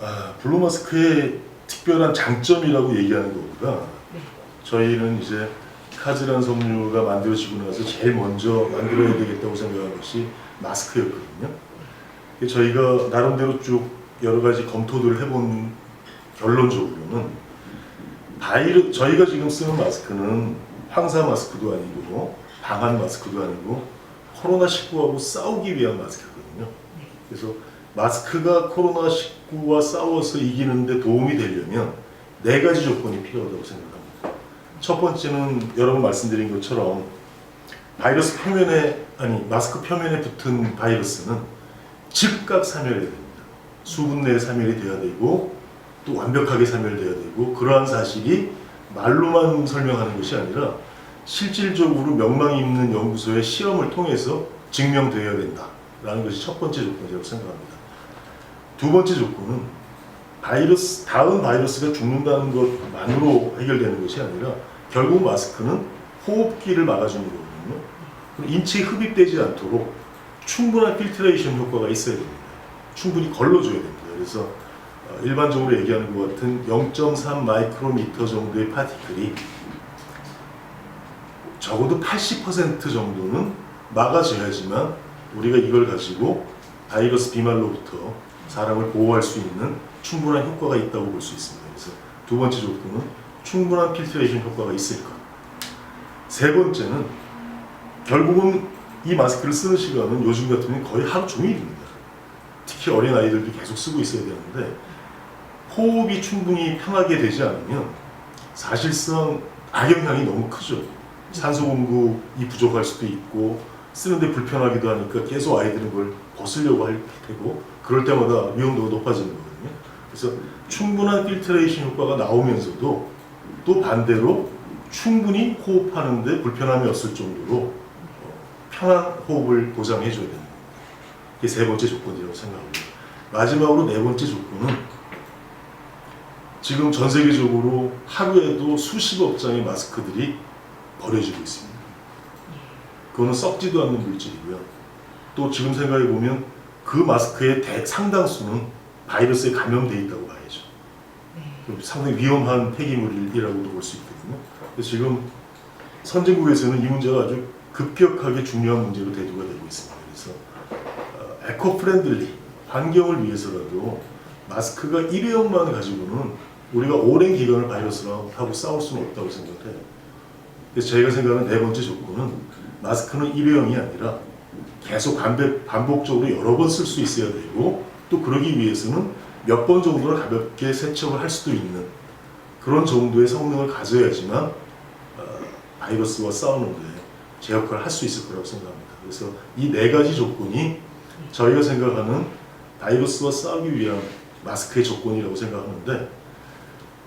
아, 블루 마스크의 특별한 장점이라고 얘기하는 것보다 네. 저희는 이제 카즈란 섬유가 만들어지고 나서 제일 먼저 만들어야 되겠다고 생각한 것이 마스크였거든요. 저희가 나름대로 쭉 여러 가지 검토들을 해본 결론적으로는 바이러 저희가 지금 쓰는 마스크는 황사 마스크도 아니고 방한 마스크도 아니고 코로나 19하고 싸우기 위한 마스크거든요. 그래서 마스크가 코로나 19와 싸워서 이기는데 도움이 되려면 네 가지 조건이 필요하다고 생각합니다. 첫 번째는 여러분 말씀드린 것처럼 바이러스 표면에 아니 마스크 표면에 붙은 바이러스는 즉각 사멸해야 됩니다. 수분 내에 사멸이 돼야 되고 또 완벽하게 사멸돼야 되고 그러한 사실이 말로만 설명하는 것이 아니라 실질적으로 명망 있는 연구소의 실험을 통해서 증명되어야 된다라는 것이 첫 번째 조건이라고 생각합니다. 두 번째 조건은 바이러스 다음 바이러스가 죽는다는 것만으로 해결되는 것이 아니라 결국 마스크는 호흡기를 막아주는 거거든요. 인체에 흡입되지 않도록 충분한 필트레이션 효과가 있어야 됩니다. 충분히 걸러줘야 됩니다. 그래서 어, 일반적으로 얘기하는 것 같은 0.3 마이크로미터 정도의 파티클이 적어도 80% 정도는 막아져야지만 우리가 이걸 가지고 바이러스 비말로부터 사람을 보호할 수 있는 충분한 효과가 있다고 볼 수 있습니다. 그래서 두 번째 조건은 충분한 필트레이션 효과가 있을 것. 세 번째는 결국은 이 마스크를 쓰는 시간은 요즘 같으면 거의 하루 종일입니다. 특히 어린 아이들도 계속 쓰고 있어야 되는데 호흡이 충분히 편하게 되지 않으면 사실상 악영향이 너무 크죠. 산소 공급이 부족할 수도 있고 쓰는데 불편하기도 하니까 계속 아이들은 그걸 벗으려고 할 테고 그럴 때마다 위험도가 높아지는 거거든요. 그래서 충분한 필트레이션 효과가 나오면서도 또 반대로 충분히 호흡하는데 불편함이 없을 정도로 어, 편한 호흡을 보장해 줘야 됩니다. 이게 세 번째 조건이라고 생각합니다. 마지막으로 네 번째 조건은 지금 전 세계적으로 하루에도 수십억 장의 마스크들이 버려지고 있습니다. 그거는 썩지도 않는 물질이고요. 또 지금 생각해 보면 그 마스크의 대 상당수는 바이러스에 감염돼 있다고 봐야죠. 네. 상당히 위험한 폐기물이라고도 볼 수 있거든요. 그래서 지금 선진국에서는 이 문제가 아주 급격하게 중요한 문제로 대두가 되고 있습니다. 그래서 어, 에코 프렌들리 환경을 위해서라도 마스크가 일회용만 가지고는 우리가 오랜 기간을 바이러스하고 싸울 수는 없다고 생각해요. 그래서 저희가 생각하는 네 번째 조건은 마스크는 일회용이 아니라 계속 반복, 반복적으로 여러 번 쓸 수 있어야 되고 또 그러기 위해서는 몇 번 정도는 가볍게 세척을 할 수도 있는 그런 정도의 성능을 가져야지만 어, 바이러스와 싸우는 데 제 역할을 할 수 있을 거라고 생각합니다. 그래서 이 네 가지 조건이 저희가 생각하는 바이러스와 싸우기 위한 마스크의 조건이라고 생각하는데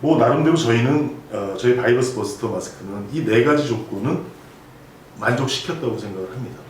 뭐 나름대로 저희는 어, 저희 바이러스 버스터 마스크는 이 네 가지 조건은 만족시켰다고 생각을 합니다.